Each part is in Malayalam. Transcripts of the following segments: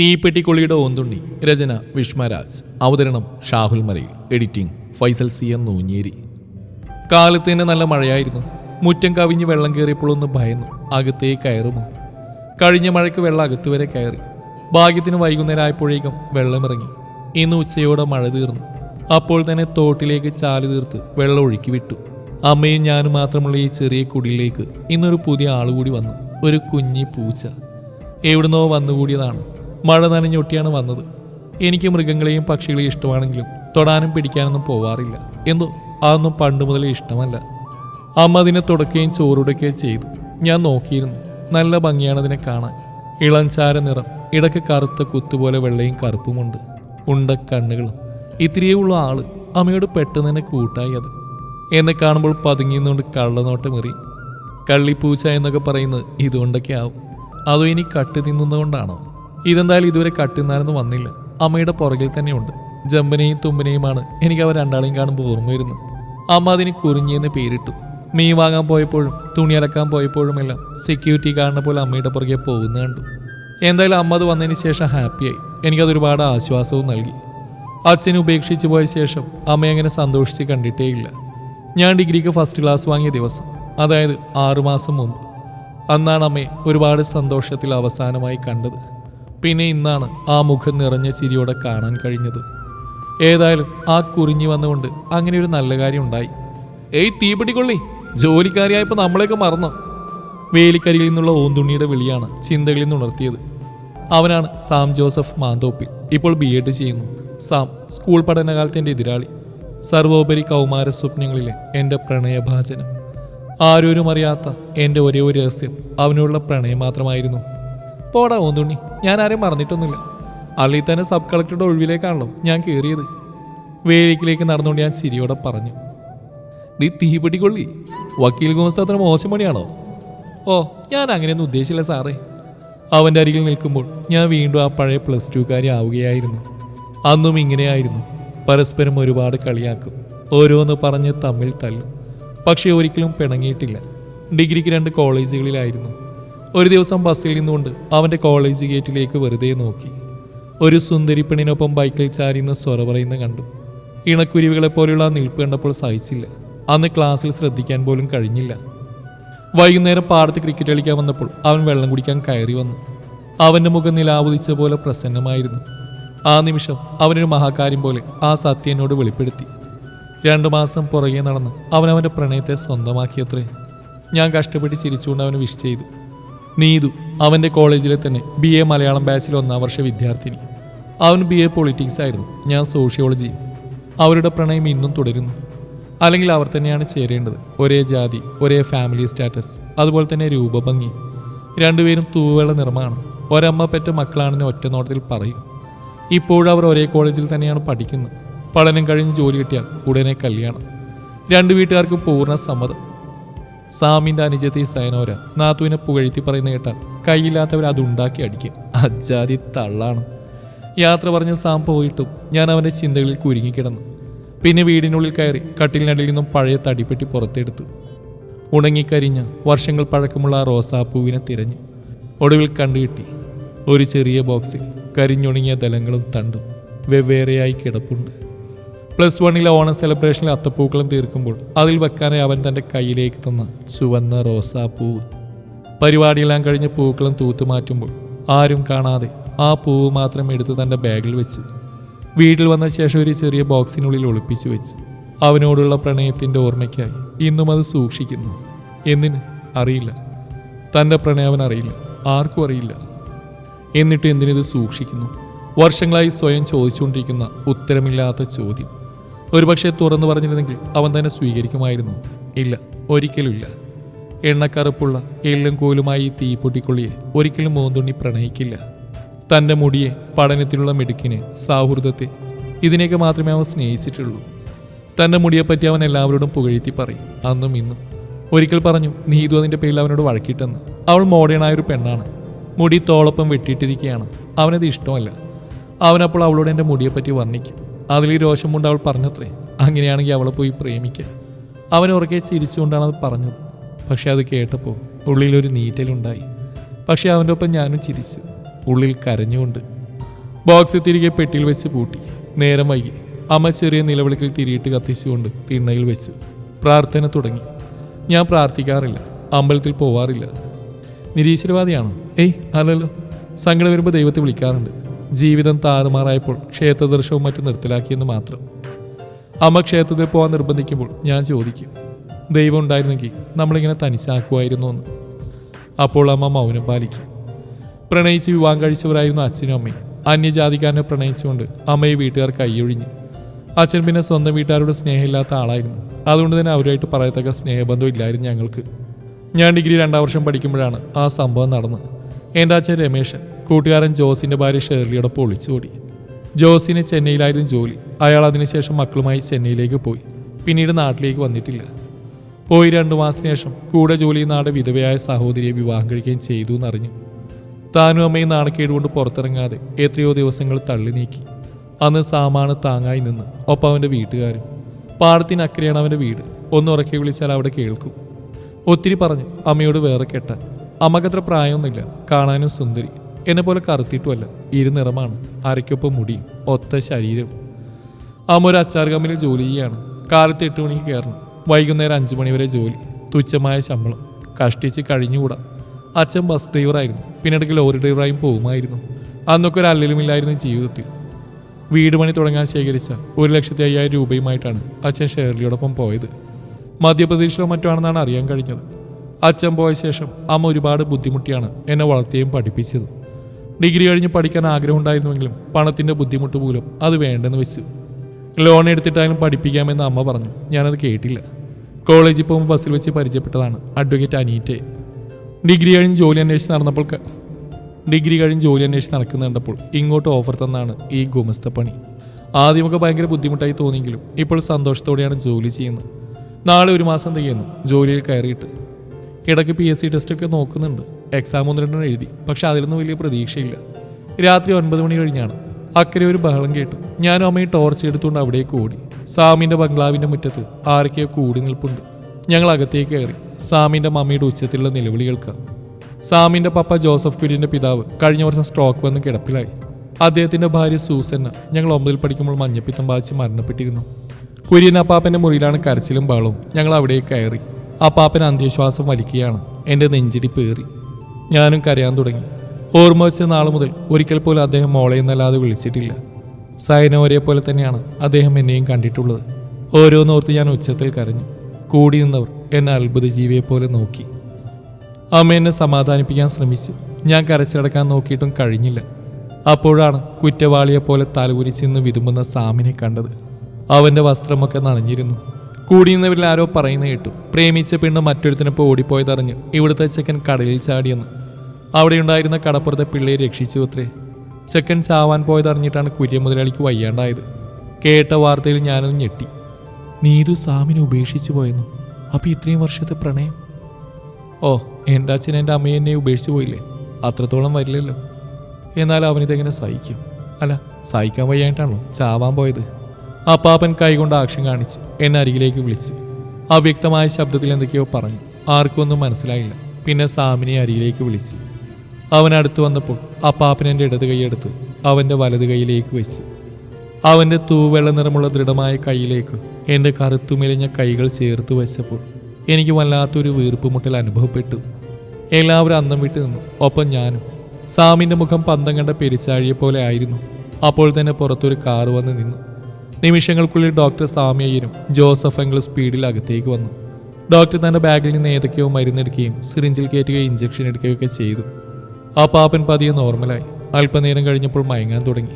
തീപ്പെട്ടിക്കൊള്ളിയുടെ ഓന്തുണ്ണി. രചന വിഷ്മരാജ്. അവതരണം Shahul Malayil. Editing Faisal C M Noonjeri. കാലത്ത് തന്നെ നല്ല മഴയായിരുന്നു. മുറ്റം കവിഞ്ഞ് വെള്ളം കയറിയപ്പോഴൊന്ന് ഭയന്നു. അകത്തേ കയറുമോ? കഴിഞ്ഞ മഴയ്ക്ക് വെള്ളം അകത്ത് വരെ കയറി. ഭാഗ്യത്തിന് വൈകുന്നേരം ആയപ്പോഴേക്കും വെള്ളമിറങ്ങി ഇന്ന് ഉച്ചയോടെ മഴ തീർന്നു. അപ്പോൾ തന്നെ തോട്ടിലേക്ക് ചാൽ തീർത്ത് വെള്ളം ഒഴുക്കി വിട്ടു. അമ്മയും ഞാനും മാത്രമുള്ള ഈ ചെറിയ കുടിയിലേക്ക് ഇന്നൊരു പുതിയ ആളുകൂടി വന്നു. ഒരു കുഞ്ഞി പൂച്ച. എവിടുന്നോ വന്നുകൂടിയതാണ്. മഴ നനഞ്ഞൊട്ടിയാണ് വന്നത്. എനിക്ക് മൃഗങ്ങളെയും പക്ഷികളെയും ഇഷ്ടമാണെങ്കിലും തൊടാനും പിടിക്കാനൊന്നും പോവാറില്ല. എന്തോ അതൊന്നും പണ്ട് മുതലേ ഇഷ്ടമല്ല. അമ്മ അതിനെ തുടക്കുകയും ചോറുടക്കുകയും ചെയ്തു. ഞാൻ നോക്കിയിരുന്നു. നല്ല ഭംഗിയാണ് അതിനെ കാണാൻ. ഇളഞ്ചാര നിറം ഇടയ്ക്ക് കറുത്ത കുത്തുപോലെ വെള്ളയും കറുപ്പുമുണ്ട്. ഉണ്ട കണ്ണുകളും. ഇത്രയേ ഉള്ള ആൾ. അമ്മയോട് പെട്ടെന്ന് തന്നെ കൂട്ടായി അത്. എന്നെ കാണുമ്പോൾ പതുങ്ങിന്നുകൊണ്ട് കള്ളനോട്ടമെറി കള്ളിപ്പൂച്ച എന്നൊക്കെ പറയുന്നത് ഇതുകൊണ്ടൊക്കെ ആവും. അതോ ഇനി കട്ട് തിന്നുന്നതുകൊണ്ടാണോ? ഇതെന്തായാലും ഇതുവരെ കട്ടുന്നാരെന്ന് വന്നില്ല. അമ്മയുടെ പുറകിൽ തന്നെയുണ്ട്. ജമ്പനെയും തുമ്പനെയുമാണ് എനിക്ക് അവർ രണ്ടാളെയും കാണുമ്പോൾ ഓർമ്മ വരുന്നത്. അമ്മ അതിന് കുറിഞ്ഞെന്ന് പേരിട്ടു. മീൻ വാങ്ങാൻ പോയപ്പോഴും തുണി അലക്കാൻ പോയപ്പോഴുമെല്ലാം സെക്യൂരിറ്റി കാണുന്ന പോലെ അമ്മയുടെ പുറകെ പോകുന്ന കണ്ടു. എന്തായാലും അമ്മ അത് വന്നതിന് ശേഷം ഹാപ്പിയായി എനിക്കതൊരുപാട് ആശ്വാസവും നൽകി. അച്ഛനെ ഉപേക്ഷിച്ചു പോയ ശേഷം അമ്മ അങ്ങനെ സന്തോഷിച്ച് കണ്ടിട്ടേയില്ല. ഞാൻ ഡിഗ്രിക്ക് ഫസ്റ്റ് ക്ലാസ് വാങ്ങിയ ദിവസം അതായത് ആറുമാസം മുമ്പ്. അന്നാണ് അമ്മയെ ഒരുപാട് സന്തോഷത്തിൽ അവസാനമായി കണ്ടത്. പിന്നെ ഇന്നാണ് ആ മുഖം നിറഞ്ഞ ചിരിയോടെ കാണാൻ കഴിഞ്ഞത്. ഏതായാലും ആ കുറിഞ്ഞു വന്നുകൊണ്ട് അങ്ങനെ ഒരു നല്ല കാര്യം ഉണ്ടായി. ഏയ് തീപിടിക്കൊള്ളി ജോലിക്കാരിയായപ്പോൾ നമ്മളെയൊക്കെ മറന്നോ? വേലിക്കരിയിൽ നിന്നുള്ള ഓന്തുണ്ണിയുടെ വിളിയാണ് ചിന്തകളിൽ നിന്ന് ഉണർത്തിയത്. അവനാണ് സാം ജോസഫ് മാന്തോപ്പിൽ. ഇപ്പോൾ ബി എഡ് ചെയ്യുന്നു. സാം സ്കൂൾ പഠനകാലത്ത് എന്റെ എതിരാളി. സർവോപരി കൗമാര സ്വപ്നങ്ങളിലെ എന്റെ പ്രണയഭാചനം ആരോരും അറിയാത്ത എന്റെ ഒരേ ഒരു രഹസ്യം. അവനോടുള്ള പ്രണയം മാത്രമായിരുന്നു. പോടാ ഓന്തുണ്ണി. ഞാൻ ആരെയും മറന്നിട്ടൊന്നുമില്ല. അള്ളി തന്നെ സബ് കളക്ടറുടെ ഒഴിവിലേക്കാണല്ലോ ഞാൻ കയറിയത് വേലിക്കിലേക്ക് നടന്നുകൊണ്ട് ഞാൻ ചിരിയോടെ പറഞ്ഞു. നീ തീപിടി കൊള്ളി വക്കീൽ ഗോമസ് അത്ര മോശം പണിയാണോ? ഓ ഞാൻ അങ്ങനെയൊന്നും ഉദ്ദേശിച്ചില്ല സാറേ. അവന്റെ അരികിൽ നിൽക്കുമ്പോൾ ഞാൻ വീണ്ടും ആ പഴയ പ്ലസ് ടുക്കാരി ആവുകയായിരുന്നു. അന്നും ഇങ്ങനെയായിരുന്നു. പരസ്പരം ഒരുപാട് കളിയാക്കും. ഓരോന്ന് പറഞ്ഞ് തമ്മിൽ തല്ലും. പക്ഷേ ഒരിക്കലും പിണങ്ങിയിട്ടില്ല. ഡിഗ്രിക്ക് രണ്ട് കോളേജുകളിലായിരുന്നു. ഒരു ദിവസം ബസ്സിൽ നിന്നുകൊണ്ട് അവന്റെ കോളേജ് ഗേറ്റിലേക്ക് വെറുതെ നോക്കി. ഒരു സുന്ദരി പെണ്ണിനൊപ്പം ബൈക്കിൽ ചാരിയുന്ന സ്വറ പറയുന്ന കണ്ടു. ഇണക്കുരുവികളെ പോലെയുള്ള ആ നിൽപ്പ് കണ്ടപ്പോൾ സഹിച്ചില്ല. അന്ന് ക്ലാസ്സിൽ ശ്രദ്ധിക്കാൻ പോലും കഴിഞ്ഞില്ല. വൈകുന്നേരം പാടത്ത് ക്രിക്കറ്റ് കളിക്കാൻ വന്നപ്പോൾ അവൻ വെള്ളം കുടിക്കാൻ കയറി വന്നു. അവന്റെ മുഖം നിലാവുദിച്ച പോലെ പ്രസന്നമായിരുന്നു. ആ നിമിഷം അവനൊരു മഹാകാര്യം പോലെ ആ സത്യനോട് വെളിപ്പെടുത്തി. രണ്ടു മാസം പുറകെ നടന്ന് അവൻ അവന്റെ പ്രണയത്തെ സ്വന്തമാക്കിയത്രേ. ഞാൻ കഷ്ടപ്പെട്ട് ചിരിച്ചുകൊണ്ട് അവന് വിഷ് ചെയ്തു. നീതു അവന്റെ കോളേജിലെ തന്നെ ബി എ മലയാളം ബാച്ചിലെ ഒന്നാം വർഷ വിദ്യാർത്ഥിനി. അവൻ ബി എ പൊളിറ്റിക്സ് ആയിരുന്നു. ഞാൻ സോഷ്യോളജി അവരുടെ പ്രണയം ഇന്നും തുടരുന്നു. അല്ലെങ്കിൽ അവർ തന്നെയാണ് ചേരേണ്ടത്. ഒരേ ജാതി ഒരേ ഫാമിലി സ്റ്റാറ്റസ് അതുപോലെ തന്നെ രൂപഭംഗി. രണ്ടുപേരും തൂവെള്ള നിറമാണ്. ഒരമ്മ പെറ്റ മക്കളാണെന്ന് ഒറ്റ നോട്ടത്തിൽ പറയും. ഇപ്പോഴും അവർ ഒരേ കോളേജിൽ തന്നെയാണ് പഠിക്കുന്നത്. പഠനം കഴിഞ്ഞ് ജോലി കിട്ടിയാൽ ഉടനെ കല്യാണം. രണ്ട് വീട്ടുകാർക്കും പൂർണ സമ്മതം. സാമിന്റെ അനുജത്തെ സയനോര നാത്തുവിനെ പുകഴ്ത്തി പറയുന്ന കേട്ടാൽ കൈയില്ലാത്തവർ അത് ഉണ്ടാക്കി അടിക്കും. അജാതി തള്ളാണ്. യാത്ര പറഞ്ഞ് സാം പോയിട്ടും ഞാൻ അവന്റെ ചിന്തകളിൽ കുരുങ്ങിക്കിടന്നു. പിന്നെ വീടിനുള്ളിൽ കയറി കട്ടിലിനടിയിൽ നിന്നും പഴയ തടിപ്പെട്ടി പുറത്തെടുത്തു. ഉണങ്ങിക്കരിഞ്ഞ വർഷങ്ങൾ പഴക്കമുള്ള ആ റോസാപ്പൂവിനെ തിരഞ്ഞു. ഒടുവിൽ കണ്ടുകിട്ടി ഒരു ചെറിയ ബോക്സിൽ കരിഞ്ഞുണങ്ങിയ ദലങ്ങളും തണ്ടും വെവ്വേറെയായി കിടപ്പുണ്ട്. പ്ലസ് വണ്ണിലെ ഓണം സെലിബ്രേഷനിൽ അത്തപ്പൂക്കളം തീർക്കുമ്പോൾ അതിൽ വെക്കാനായി അവൻ തന്റെ കയ്യിലേക്ക് തന്ന ചുവന്ന റോസാപ്പൂവ് പരിപാടിയെല്ലാം കഴിഞ്ഞ് പൂക്കളം തൂത്തു മാറ്റുമ്പോൾ ആരും കാണാതെ ആ പൂവ് മാത്രം എടുത്ത് തന്റെ ബാഗിൽ വെച്ച് വീട്ടിൽ വന്ന ശേഷം ഒരു ചെറിയ ബോക്സിനുള്ളിൽ ഒളിപ്പിച്ചു വെച്ചു അവനോടുള്ള പ്രണയത്തിന്റെ ഓർമ്മയ്ക്കായി ഇന്നും അത് സൂക്ഷിക്കുന്നു. എന്തിന്? അറിയില്ല. തന്റെ പ്രണയം അവൻ അറിയില്ല. ആർക്കും അറിയില്ല. എന്നിട്ട് എന്തിനിത് സൂക്ഷിക്കുന്നു? വർഷങ്ങളായി സ്വയം ചോദിച്ചുകൊണ്ടിരിക്കുന്ന ഉത്തരമില്ലാത്ത ചോദ്യം. ഒരുപക്ഷെ തുറന്നു പറഞ്ഞിരുന്നെങ്കിൽ അവൻ തന്നെ സ്വീകരിക്കുമായിരുന്നു. ഇല്ല ഒരിക്കലും ഇല്ല. എണ്ണക്കറുപ്പുള്ള എല്ലും കോലുമായി ഈ തീപ്പൊട്ടിക്കൊള്ളിയെ ഒരിക്കലും മോന്തുണ്ണി പ്രണയിക്കില്ല. തന്റെ മുടിയെ പഠനത്തിലുള്ള മിടുക്കിനെ സൗഹൃദത്തെ ഇതിനെയൊക്കെ മാത്രമേ അവൻ സ്നേഹിച്ചിട്ടുള്ളൂ. തന്റെ മുടിയെപ്പറ്റി അവൻ എല്ലാവരോടും പുകഴ്ത്തി പറയും. അന്നും ഇന്നും. ഒരിക്കൽ പറഞ്ഞു നീതു അതിന്റെ പേരിൽ അവനോട് വഴക്കിട്ടെന്ന്. അവൾ മോഡേണായ ഒരു പെണ്ണാണ്. മുടി തോളൊപ്പം വെട്ടിയിട്ടിരിക്കുകയാണ് അവനത് ഇഷ്ടമല്ല. അവനപ്പോൾ അവളോട് എന്റെ മുടിയെപ്പറ്റി വർണിക്കും. അതിൽ രോഷം കൊണ്ട് അവൾ പറഞ്ഞത്രേ അങ്ങനെയാണെങ്കിൽ അവളെ പോയി പ്രേമിക്കുക അവൻ ഉറക്കെ ചിരിച്ചുകൊണ്ടാണ് അത് പറഞ്ഞത്. പക്ഷേ അത് കേട്ടപ്പോൾ ഉള്ളിലൊരു നീറ്റലുണ്ടായി. പക്ഷെ അവന്റെ ഒപ്പം ഞാനും ചിരിച്ചു. ഉള്ളിൽ കരഞ്ഞുകൊണ്ട് ബോക്സ് തിരികെ പെട്ടിയിൽ വെച്ച് പൂട്ടി. നേരം വൈകി. അമ്മ ചെറിയ നിലവിളിക്കൽ തിരിയിട്ട് കത്തിച്ചുകൊണ്ട് തിണ്ണയിൽ വെച്ചു. പ്രാർത്ഥന തുടങ്ങി. ഞാൻ പ്രാർത്ഥിക്കാറില്ല. അമ്പലത്തിൽ പോവാറില്ല. നിരീശ്വരവാദിയാണോ? ഏയ് അല്ലല്ലോ. സങ്കടം വരുമ്പോൾ ദൈവത്തെ വിളിക്കാറുണ്ട്. ജീവിതം താറുമാറായപ്പോൾ ക്ഷേത്രദർശനവും മറ്റും നിർത്തലാക്കിയെന്ന് മാത്രം. അമ്മ ക്ഷേത്രത്തിൽ പോകാൻ നിർബന്ധിക്കുമ്പോൾ ഞാൻ ചോദിക്കും ദൈവം ഉണ്ടായിരുന്നെങ്കിൽ നമ്മളിങ്ങനെ തനിച്ചാക്കുമായിരുന്നു എന്ന്? അപ്പോൾ അമ്മ മൗനം പാലിക്കും. പ്രണയിച്ച് വിവാഹം കഴിച്ചവരായിരുന്നു അച്ഛനും അമ്മയും. അന്യജാതിക്കാരനെ പ്രണയിച്ചുകൊണ്ട് അമ്മയെ വീട്ടുകാർ കൈയൊഴിഞ്ഞ്. അച്ഛൻ പിന്നെ സ്വന്തം വീട്ടുകാരോട് സ്നേഹമില്ലാത്ത ആളായിരുന്നു. അതുകൊണ്ട് തന്നെ അവരുമായിട്ട് പറയത്തക്ക സ്നേഹബന്ധം ഇല്ലായിരുന്നു ഞങ്ങൾക്ക്. ഞാൻ ഡിഗ്രി രണ്ടാം വർഷം പഠിക്കുമ്പോഴാണ് ആ സംഭവം നടന്നത്. എന്റെ അച്ഛൻ രമേശൻ. കൂട്ടുകാരൻ ജോസിന്റെ ഭാര്യ ഷേർലിയോടൊപ്പം ഒളിച്ചോടി. ജോസിന് ചെന്നൈയിലായിരുന്നു ജോലി. അയാൾ അതിനുശേഷം മക്കളുമായി ചെന്നൈയിലേക്ക് പോയി. പിന്നീട് നാട്ടിലേക്ക് വന്നിട്ടില്ല. പോയി രണ്ടു മാസത്തിന് ശേഷം കൂടെ ജോലി ചെയ്യുന്ന ആളുടെ വിധവയായ സഹോദരിയെ വിവാഹം കഴിക്കുകയും ചെയ്തു എന്നറിഞ്ഞു. താനും അമ്മയും നാണക്കേട് കൊണ്ട് പുറത്തിറങ്ങാതെ എത്രയോ ദിവസങ്ങൾ തള്ളി നീക്കി. അന്ന് സാമാണ് താങ്ങായി നിന്ന് ഒപ്പം അവന്റെ വീട്ടുകാരും. പാടത്തിനക്കരെയാണ് അവന്റെ വീട്. ഒന്ന് ഉറക്കെ വിളിച്ചാൽ അവിടെ കേൾക്കും. ഒത്തിരി പറഞ്ഞു അമ്മയോട് വേറെ കെട്ടാൻ. അമ്മക്കത്ര പ്രായമൊന്നുമില്ല. കാണാനും സുന്ദരി. എന്നെ പോലെ കറുത്തിട്ടുമല്ല ഇരുനിറമാണ് അരയ്ക്കൊപ്പം മുടിയും ഒത്ത ശരീരം. അമ്മ ഒരു അച്ചാർ കമ്പനിയിൽ ജോലി ചെയ്യാണ് കാലത്ത് എട്ട് മണിക്ക് കയറണം. വൈകുന്നേരം അഞ്ച് മണി വരെ ജോലി തുച്ഛമായ ശമ്പളം. കഷ്ടിച്ച് കഴിഞ്ഞുകൂടാ. അച്ഛൻ ബസ് ഡ്രൈവറായിരുന്നു. പിന്നിടയ്ക്ക് ലോറി ഡ്രൈവറായും പോകുമായിരുന്നു. അന്നൊക്കെ ഒരു അല്ലലുമില്ലായിരുന്നു ജീവിതത്തിൽ. വീട് പണി തുടങ്ങാൻ ശേഖരിച്ച ഒരു ലക്ഷത്തി അയ്യായിരം രൂപയുമായിട്ടാണ് അച്ഛൻ ഷേർലിയോടൊപ്പം പോയത്. മധ്യപ്രദേശിലോ മറ്റോ ആണെന്നാണ് അറിയാൻ കഴിഞ്ഞത്. അച്ഛൻ പോയ ശേഷം അമ്മ ഒരുപാട് ബുദ്ധിമുട്ടിയാണ് എന്നെ വളർത്തിയും പഠിപ്പിച്ചതും. ഡിഗ്രി കഴിഞ്ഞ് പഠിക്കാൻ ആഗ്രഹം ഉണ്ടായിരുന്നുവെങ്കിലും പണത്തിന്റെ ബുദ്ധിമുട്ട് മൂലം അത് വേണ്ടെന്ന് വെച്ചു. ലോൺ എടുത്തിട്ടായാലും പഠിപ്പിക്കാമെന്ന് അമ്മ പറഞ്ഞു. ഞാനത് കേട്ടില്ല. കോളേജിൽ പോകുമ്പോൾ ബസ്സിൽ വെച്ച് പരിചയപ്പെട്ടതാണ് അഡ്വക്കേറ്റ് അനീറ്റെ. ഡിഗ്രി കഴിഞ്ഞ് ജോലി അന്വേഷിച്ച് നടന്നപ്പോൾ ഡിഗ്രി കഴിഞ്ഞ് ജോലി അന്വേഷിച്ച് നടക്കുന്ന കണ്ടപ്പോൾ ഇങ്ങോട്ട് ഓഫർ തന്നാണ് ഈ ഗുമസ്ത പണി. ആദ്യമൊക്കെ ഭയങ്കര ബുദ്ധിമുട്ടായി തോന്നിയെങ്കിലും ഇപ്പോൾ സന്തോഷത്തോടെയാണ് ജോലി ചെയ്യുന്നത്. നാളെ ഒരു മാസം തികയുന്നു. ജോലിയിൽ കയറിയിട്ട്. ഇടയ്ക്ക് പി എസ് സി ടെസ്റ്റൊക്കെ നോക്കുന്നുണ്ട്. എക്സാം ഒന്ന് രണ്ടെണ്ണം എഴുതി. പക്ഷെ അതിലൊന്നും വലിയ പ്രതീക്ഷയില്ല. രാത്രി ഒൻപത് മണി കഴിഞ്ഞാണ്. അക്കരെ ഒരു ബഹളം കേട്ടു. ഞാനും അമ്മയും ടോർച്ച് എടുത്തുകൊണ്ട് അവിടേക്ക് ഓടി. സാമിന്റെ ബംഗ്ലാവിന്റെ മുറ്റത്ത് ആരൊക്കെയോ കൂടി നിൽപ്പുണ്ട്. ഞങ്ങൾ അകത്തേക്ക് കയറി. സാമിന്റെ മമ്മിയുടെ ഉച്ചത്തിലുള്ള നിലവിളി കേൾക്കാം. സാമിന്റെ പപ്പ ജോസഫ് കുര്യന്റെ പിതാവ് കഴിഞ്ഞ വർഷം സ്ട്രോക്ക് വന്ന് കിടപ്പിലായി. അദ്ദേഹത്തിന്റെ ഭാര്യ സൂസന്ന ഞങ്ങൾ ഒമ്പതിൽ പഠിക്കുമ്പോൾ മഞ്ഞപ്പിത്തം ബാധിച്ച് മരണപ്പെട്ടിരുന്നു. കുര്യൻ അപ്പാപ്പന്റെ മുറിയിലാണ് കരച്ചിലും ബഹളവും. ഞങ്ങൾ അവിടേക്ക് കയറി. അപ്പാപ്പൻ അന്ത്യശ്വാസം വലിക്കുകയാണ്. എന്റെ നെഞ്ചിടി പേറി. ഞാനും കരയാൻ തുടങ്ങി. ഓർമ്മ വെച്ച നാൾ മുതൽ ഒരിക്കൽ പോലും അദ്ദേഹം മോളെ എന്നല്ലാതെ വിളിച്ചിട്ടില്ല. സൈനോരെ പോലെ തന്നെയാണ് അദ്ദേഹം എന്നെയും കണ്ടിട്ടുള്ളത്. ഓരോന്നോർത്ത് ഞാൻ ഉച്ചത്തിൽ കരഞ്ഞു. കൂടി നിന്നവർ എന്നെ അത്ഭുത ജീവിയെ പോലെ നോക്കി. അമ്മ എന്നെ സമാധാനിപ്പിക്കാൻ ശ്രമിച്ചു. ഞാൻ കരച്ചടക്കാൻ നോക്കിയിട്ടും കഴിഞ്ഞില്ല. അപ്പോഴാണ് കുറ്റവാളിയെപ്പോലെ തലകുരിച്ച് നിന്ന് വിതുമ്പുന്ന സാമിനെ കണ്ടത്. അവന്റെ വസ്ത്രമൊക്കെ നനഞ്ഞിരുന്നു. കൂടിയുന്നവരിൽ ആരോ പറയുന്ന കേട്ടു. പ്രേമിച്ച പെണ്ണ് മറ്റൊരുത്തിനൊപ്പം ഓടിപ്പോയതറിഞ്ഞ്. ഇവിടുത്തെ ചെക്കൻ കടലിൽ ചാടിയെന്ന്. അവിടെയുണ്ടായിരുന്ന കടപ്പുറത്തെ പിള്ളയെ രക്ഷിച്ചു അത്രേ ചെക്കൻ ചാവാൻ പോയതറിഞ്ഞിട്ടാണ് കുര്യ മുതലാളിക്ക് വയ്യാണ്ടായത്. കേട്ട വാർത്തയിൽ ഞാനത് ഞെട്ടി. നീതു സാമിനെ ഉപേക്ഷിച്ചു പോയെന്നു. അപ്പൊ ഇത്രയും വർഷത്തെ പ്രണയം? ഓ എന്റെ അച്ഛൻ എന്റെ അമ്മയെ എന്നെ ഉപേക്ഷിച്ചു പോയില്ലേ? അത്രത്തോളം വരില്ലല്ലോ. എന്നാൽ അവനിതെങ്ങനെ സഹിക്കും? അല്ല സഹിക്കാൻ വയ്യായിട്ടാണല്ലോ ചാവാൻ പോയത്? അപ്പാപ്പൻ കൈകൊണ്ട് ആക്ഷൻ കാണിച്ചു എന്നെ അരികിലേക്ക് വിളിച്ചു. അവ്യക്തമായ ശബ്ദത്തിൽ എന്തൊക്കെയോ പറഞ്ഞു. ആർക്കൊന്നും മനസ്സിലായില്ല. പിന്നെ സാമിനെ അരികിലേക്ക് വിളിച്ചു. അവൻ അടുത്ത് വന്നപ്പോൾ അപ്പാപ്പൻ എന്റെ ഇടത് കൈയെടുത്ത് അവന്റെ വലത് കൈയിലേക്ക് വെച്ചു. അവന്റെ തൂവെള്ള നിറമുള്ള ദൃഢമായ കൈയിലേക്ക് എന്റെ കറുത്തു മെലിഞ്ഞ കൈകൾ ചേർത്ത് വെച്ചപ്പോൾ എനിക്ക് വല്ലാത്തൊരു വീർപ്പുമുട്ടൽ അനുഭവപ്പെട്ടു. എല്ലാവരും അന്തം വിട്ടു നിന്നു. ഒപ്പം ഞാനും. സാമിന്റെ മുഖം പന്തം കണ്ട പെരിച്ചാഴിയെ പോലെ ആയിരുന്നു. അപ്പോൾ തന്നെ പുറത്തൊരു കാറ് വന്ന് നിന്നു. നിമിഷങ്ങൾക്കുള്ളിൽ ഡോക്ടർ സാമ്യയ്യനും ജോസഫ് എങ്കിലും സ്പീഡിൽ അകത്തേക്ക് വന്നു. ഡോക്ടർ തന്റെ ബാഗിൽ നിന്ന് ഏതൊക്കെയോ മരുന്നെടുക്കുകയും സിറിഞ്ചിൽ കയറ്റുകയും ഇഞ്ചക്ഷൻ എടുക്കുകയൊക്കെ ചെയ്തു. ആ പാപ്പൻ പതിയെ നോർമലായി. അല്പനേരം കഴിഞ്ഞപ്പോൾ മയങ്ങാൻ തുടങ്ങി.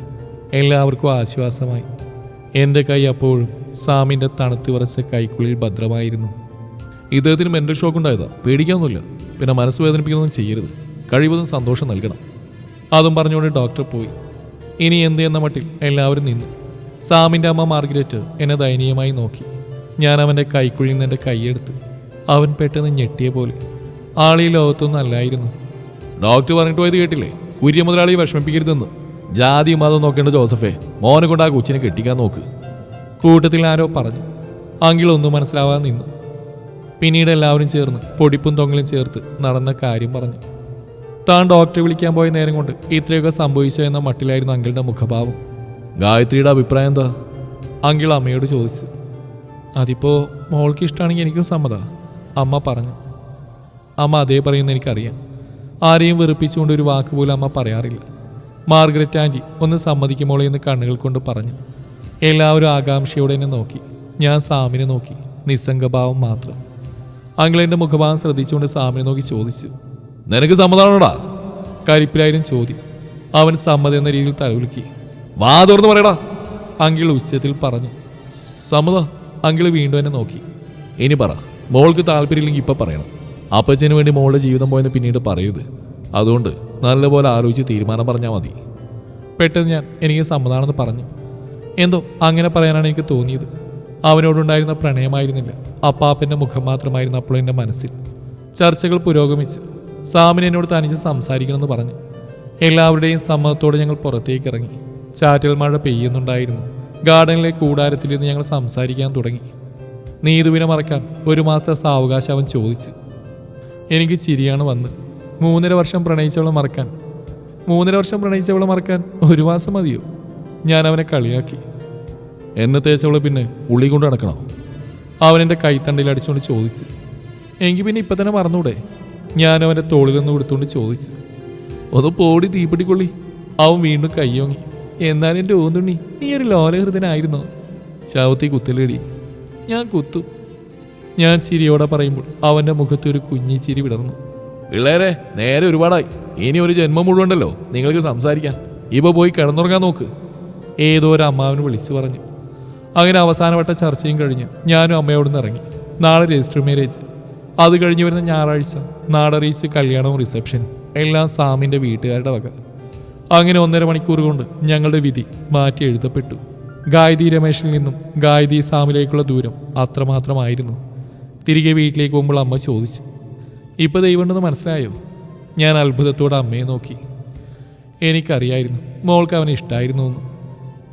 എല്ലാവർക്കും ആശ്വാസമായി. എന്റെ കൈ അപ്പോഴും സാമിന്റെ തണുത്ത് വിറച്ച കൈക്കുള്ളിൽ ഭദ്രമായിരുന്നു. ഇദ്ദേഹത്തിന് മെന്റൽ ഷോക്ക് ഉണ്ടായതാ. പേടിക്കാമൊന്നുമില്ല പിന്നെ മനസ്സ് വേദനിപ്പിക്കുന്നതും ചെയ്യരുത്. കഴിവതും സന്തോഷം നൽകണം. അതും പറഞ്ഞുകൊണ്ട് ഡോക്ടർ പോയി. ഇനി എന്ത് എന്ന മട്ടിൽ എല്ലാവരും നിന്നു. സാമിന്റെ അമ്മ മാർഗരറ്റ് എന്നെ ദയനീയമായി നോക്കി. ഞാൻ അവന്റെ കൈക്കുള്ളിൽ നിന്ന് എന്റെ കൈയെടുത്ത് അവൻ പെട്ടെന്ന് ഞെട്ടിയ പോലെ ആളീ ലോകത്തൊന്നും അല്ലായിരുന്നു. ഡോക്ടർ പറഞ്ഞിട്ട് പോയത് കേട്ടില്ലേ? കുര്യ മുതലാളി വിഷമിപ്പിക്കരുതെന്ന്. ജാതി മതം നോക്കേണ്ട ജോസഫേ മോനെ കൊണ്ട് ആ കൊച്ചിനെ കെട്ടിക്കാൻ നോക്ക്. കൂട്ടത്തിൽ ആരോ പറഞ്ഞു. അങ്കിളൊന്നും മനസ്സിലാവാതെ നിന്നു. പിന്നീട് എല്ലാവരും ചേർന്ന് പൊടിപ്പും തൊങ്ങലും ചേർത്ത് നടന്ന കാര്യം പറഞ്ഞു. താൻ ഡോക്ടറെ വിളിക്കാൻ പോയ നേരം കൊണ്ട് ഇത്രയൊക്കെ സംഭവിച്ചോ എന്ന മട്ടിലായിരുന്നു അങ്കിളുടെ മുഖഭാവം. ഗായത്രിയുടെ അഭിപ്രായം എന്താ? അങ്കിൾ അമ്മയോട് ചോദിച്ചു. അതിപ്പോ മോൾക്ക് ഇഷ്ടമാണെങ്കിൽ എനിക്കും സമ്മത അമ്മ പറഞ്ഞു. അമ്മ അതേ പറയുന്ന എനിക്കറിയാം. ആരെയും വെറുപ്പിച്ചുകൊണ്ട് ഒരു വാക്ക് പോലും അമ്മ പറയാറില്ല. മാർഗരറ്റ് ആന്റി ഒന്ന് സമ്മതിക്കുമോളെ എന്ന് കണ്ണുകൾ കൊണ്ട് പറഞ്ഞു. എല്ലാവരും ആകാംക്ഷയോടെ എന്നെ നോക്കി. ഞാൻ സാമിനെ നോക്കി നിസ്സംഗഭാവം മാത്രം. അങ്കിളെന്റെ മുഖഭാവം ശ്രദ്ധിച്ചുകൊണ്ട് സാമിനെ നോക്കി ചോദിച്ചു. നിനക്ക് സമ്മതമാണോടാ കരിപ്പിലായാലും ചോദ്യം. അവൻ സമ്മതം എന്ന രീതിയിൽ തലകുലുക്കി. വാ തുറന്ന് പറയടാ. അങ്കിൾ ഉച്ചത്തിൽ പറഞ്ഞു. സമ്മത അങ്കിൾ വീണ്ടും എന്നെ നോക്കി. ഇനി പറ മോൾക്ക് താല്പര്യമില്ലെങ്കിൽ ഇപ്പം പറയണം. അപ്പച്ചന് വേണ്ടി മോളുടെ ജീവിതം പോയെന്ന് പിന്നീട് പറയരുത്. അതുകൊണ്ട് നല്ലപോലെ ആലോചിച്ച് തീരുമാനം പറഞ്ഞാൽ മതി. പെട്ടെന്ന് ഞാൻ എനിക്ക് സമ്മതാണെന്ന് പറഞ്ഞു. എന്തോ അങ്ങനെ പറയാനാണ് എനിക്ക് തോന്നിയത്. അവനോടുണ്ടായിരുന്ന പ്രണയമായിരുന്നില്ല. അപ്പാപ്പന്റെ മുഖം മാത്രമായിരുന്നു അപ്പോൾ എന്റെ മനസ്സിൽ. ചർച്ചകൾ പുരോഗമിച്ചു. സാമിനെന്നോട് തനിച്ച് സംസാരിക്കണമെന്ന് പറഞ്ഞു. എല്ലാവരുടെയും സമ്മതത്തോടെ ഞങ്ങൾ പുറത്തേക്ക് ഇറങ്ങി. ചാറ്റൽ മഴ പെയ്യുന്നുണ്ടായിരുന്നു. ഗാർഡനിലെ കൂടാരത്തിൽ നിന്ന് ഞങ്ങൾ സംസാരിക്കാൻ തുടങ്ങി. നീതുവിനെ മറക്കാൻ ഒരു മാസത്തെ സാവകാശം അവൻ ചോദിച്ചു. എനിക്ക് ചിരിയാണ് വന്ന്. മൂന്നര വർഷം പ്രണയിച്ചവളെ മറക്കാൻ. മൂന്നര വർഷം പ്രണയിച്ചവളെ മറക്കാൻ ഒരു മാസം മതിയോ? ഞാൻ അവനെ കളിയാക്കി. എന്നെ തേച്ചവളെ പിന്നെ ഉള്ളി കൊണ്ട് നടക്കണോ? അവൻ എന്റെ കൈത്തണ്ടയിൽ അടിച്ചുകൊണ്ട് ചോദിച്ചു. എങ്കിൽ പിന്നെ ഇപ്പം തന്നെ മറന്നൂടെ? ഞാൻ അവന്റെ തോളിലൊന്ന് കൊടുത്തുകൊണ്ട് ചോദിച്ചു. ഒന്ന് പോടി തീപ്പിടിക്കൊള്ളി അവൻ വീണ്ടും കയ്യോങ്ങി എന്നാലും എന്റെ ഓന്തുണ്ണി നീ ഒരു ലോലഹൃദനായിരുന്നോ ശവത്തി കുത്തലേടി. ഞാൻ കുത്തു. ഞാൻ ചിരിയോടെ പറയുമ്പോൾ അവന്റെ മുഖത്ത് ഒരു കുഞ്ഞി ചിരി വിടർന്നു. പിള്ളേരെ നേരെ ഒരുപാടായി. ഇനി ഒരു ജന്മം മുഴുവണ്ടല്ലോ. നിങ്ങൾക്ക് സംസാരിക്കാൻ ഇപ്പൊ പോയി കിടന്നുറങ്ങാൻ നോക്ക്. ഏതോ ഒരു അമ്മാവിന് വിളിച്ചു പറഞ്ഞു. അങ്ങനെ അവസാനവട്ട ചർച്ചയും കഴിഞ്ഞ് ഞാനും അമ്മയോടുന്ന് ഇറങ്ങി. നാളെ രജിസ്റ്റർ മാരേജ്. അത് കഴിഞ്ഞ് വരുന്ന ഞായറാഴ്ച നാടറിയിച്ച് കല്യാണവും റിസപ്ഷൻ എല്ലാം സാമിന്റെ വീട്ടുകാരുടെ വക. അങ്ങനെ ഒന്നര മണിക്കൂർ കൊണ്ട് ഞങ്ങളുടെ വിധി മാറ്റി എഴുതപ്പെട്ടു. ഗായതി രമേശിൽ നിന്നും ഗായതി സാമിലേക്കുള്ള ദൂരം അത്രമാത്രമായിരുന്നു. തിരികെ വീട്ടിലേക്ക് പോകുമ്പോൾ അമ്മ ചോദിച്ചു ഇപ്പോൾ ദൈവമുണ്ടെന്ന് മനസ്സിലായോ? ഞാൻ അത്ഭുതത്തോടെ അമ്മയെ നോക്കി. എനിക്കറിയായിരുന്നു. മോൾക്ക് അവനെ ഇഷ്ടമായിരുന്നു എന്ന്.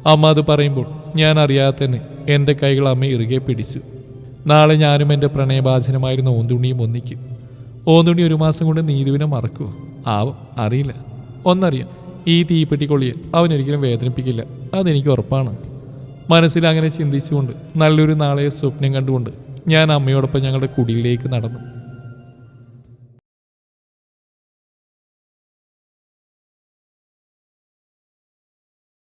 അമ്മ അത് പറയുമ്പോൾ ഞാൻ അറിയാതെ തന്നെ എന്റെ കൈകൾ അമ്മ ഇറുകെ പിടിച്ചു. നാളെ ഞാനും എന്റെ പ്രണയഭാചനമായിരുന്ന ഓന്തുണിയും ഒന്നിക്കും. ഓന്തുണി ഒരു മാസം കൊണ്ട് നീതുവിനെ മറക്കുമോ ആവും? അറിയില്ല. ഒന്നറിയാം. ഈ തീപ്പെട്ടിക്കൊള്ളിയെ അവനൊരിക്കലും വേദനിപ്പിക്കില്ല. അതെനിക്ക് ഉറപ്പാണ്. മനസ്സിൽ അങ്ങനെ ചിന്തിച്ചുകൊണ്ട് നല്ലൊരു നാളെ സ്വപ്നം കണ്ടുകൊണ്ട് ഞാൻ അമ്മയോടൊപ്പം ഞങ്ങളുടെ കുടിയിലേക്ക് നടന്നു.